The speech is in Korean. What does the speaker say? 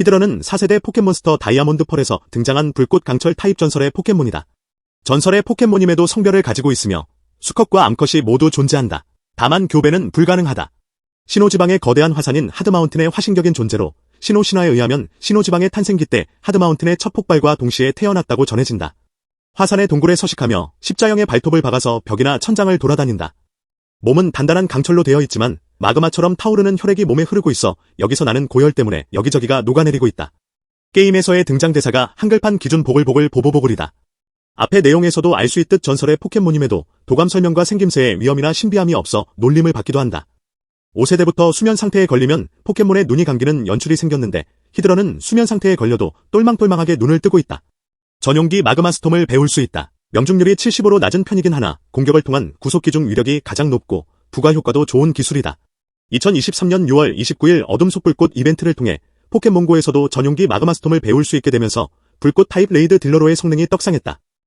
히드라는 4세대 포켓몬스터 다이아몬드 펄에서 등장한 불꽃 강철 타입 전설의 포켓몬이다. 전설의 포켓몬임에도 성별을 가지고 있으며 수컷과 암컷이 모두 존재한다. 다만 교배는 불가능하다. 신호지방의 거대한 화산인 하드마운틴의 화신격인 존재로 신호 신화에 의하면 신호지방의 탄생기 때 하드마운틴의 첫 폭발과 동시에 태어났다고 전해진다. 화산의 동굴에 서식하며 십자형의 발톱을 박아서 벽이나 천장을 돌아다닌다. 몸은 단단한 강철로 되어 있지만 마그마처럼 타오르는 혈액이 몸에 흐르고 있어 여기서 나는 고열 때문에 여기저기가 녹아내리고 있다. 게임에서의 등장 대사가 한글판 기준 보글보글 보보보글이다. 앞의 내용에서도 알 수 있듯 전설의 포켓몬임에도 도감 설명과 생김새에 위험이나 신비함이 없어 놀림을 받기도 한다. 5세대부터 수면 상태에 걸리면 포켓몬의 눈이 감기는 연출이 생겼는데 히드러는 수면 상태에 걸려도 똘망똘망하게 눈을 뜨고 있다. 전용기 마그마 스톰을 배울 수 있다. 명중률이 70으로 낮은 편이긴 하나 공격을 통한 구속 기 중 위력이 가장 높고 부가 효과도 좋은 기술이다. 2023년 6월 29일 어둠 속불꽃 이벤트를 통해 포켓몬고에서도 전용기 마그마 스톰을 배울 수 있게 되면서 불꽃 타입 레이드 딜러로의 성능이 떡상했다.